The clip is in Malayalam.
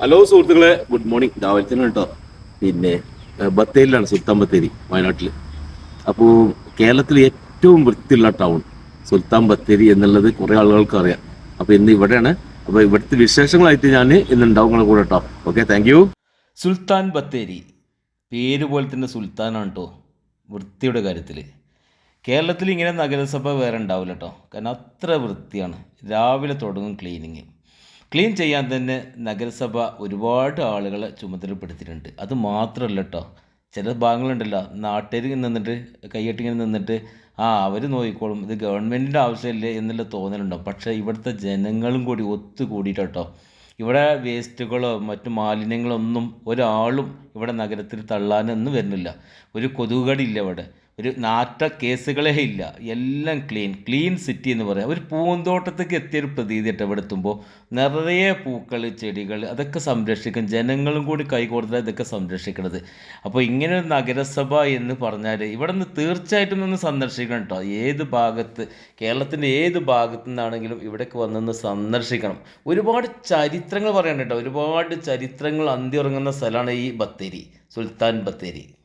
ഹലോ സുഹൃത്തുക്കളെ ഗുഡ് മോർണിംഗ് രാവിലെ തന്നെ കേട്ടോ. പിന്നെ ബത്തേരിയിലാണ് സുൽത്താൻ ബത്തേരി വയനാട്ടിൽ അപ്പോൾ കേരളത്തിലെ ഏറ്റവും വൃത്തിയുള്ള ടൗൺ സുൽത്താൻ ബത്തേരി എന്നുള്ളത് കുറേ ആളുകൾക്ക് അറിയാം. അപ്പോൾ ഇന്ന് ഇവിടെയാണ്. അപ്പോൾ ഇവിടുത്തെ വിശേഷങ്ങളായിട്ട് ഞാൻ ഇന്ന് ഉണ്ടാവും കൂടെ കേട്ടോ. Okay thank you Sultan Bathery. പേര് പോലെ തന്നെ സുൽത്താനാണ് കേട്ടോ വൃത്തിയുടെ കാര്യത്തിൽ കേരളത്തിൽ ഇങ്ങനെ നഗരസഭ വേറെ ഉണ്ടാവില്ല കേട്ടോ കാരണം അത്ര വൃത്തിയാണ്. രാവിലെ തുടങ്ങും ക്ലീനിങ് ക്ലീൻ ചെയ്യാൻ തന്നെ നഗരസഭ ഒരുപാട് ആളുകളെ ചുമതലപ്പെടുത്തിയിട്ടുണ്ട്. അത് മാത്രമല്ല കേട്ടോ ചില ഭാഗങ്ങളുണ്ടല്ലോ നാട്ടുകാർ നിന്നിട്ട് കൈയ്യട്ടിങ്ങനെ നിന്നിട്ട് ആ അവർ നോക്കിക്കോളും ഇത് ഗവൺമെന്റിന്റെ ആവശ്യമില്ലേ എന്നുള്ള തോന്നലുണ്ടാവും. പക്ഷേ ഇവിടുത്തെ ജനങ്ങളും കൂടി ഒത്തുകൂടിയിട്ട് കേട്ടോ ഇവിടെ വേസ്റ്റുകളോ മറ്റു മാലിന്യങ്ങളോ ഒന്നും ഒരാളും ഇവിടെ നഗരത്തിൽ തള്ളാനൊന്നും വരുന്നില്ല. ഒരു കൊതുകുകടിയില്ല ഇവിടെ. ഒരു നാറ്റ കേസുകളേ ഇല്ല. എല്ലാം ക്ലീൻ ക്ലീൻ സിറ്റി എന്ന് പറയാം. ഒരു പൂന്തോട്ടത്തേക്ക് എത്തിയൊരു പ്രതീതി കേട്ടോ ഇവിടെ എത്തുമ്പോൾ നിറയെ പൂക്കൾ ചെടികൾ അതൊക്കെ സംരക്ഷിക്കും. ജനങ്ങളും കൂടി കൈകോർത്താൽ ഇതൊക്കെ സംരക്ഷിക്കണത്. അപ്പോൾ ഇങ്ങനെ ഒരു നഗരസഭ എന്ന് പറഞ്ഞാൽ ഇവിടെ നിന്ന് തീർച്ചയായിട്ടും ഒന്ന് സന്ദർശിക്കണം കേട്ടോ ഏത് ഭാഗത്ത് കേരളത്തിന്റെ ഏത് ഭാഗത്തു നിന്നാണെങ്കിലും ഇവിടേക്ക് വന്നൊന്ന് സന്ദർശിക്കണം. ഒരുപാട് ചരിത്രങ്ങൾ പറയാനുണ്ട് കേട്ടോ ഒരുപാട് ചരിത്രങ്ങൾ അന്തി ഉറങ്ങുന്ന സ്ഥലമാണ് ഈ ബത്തേരി സുൽത്താൻ ബത്തേരി.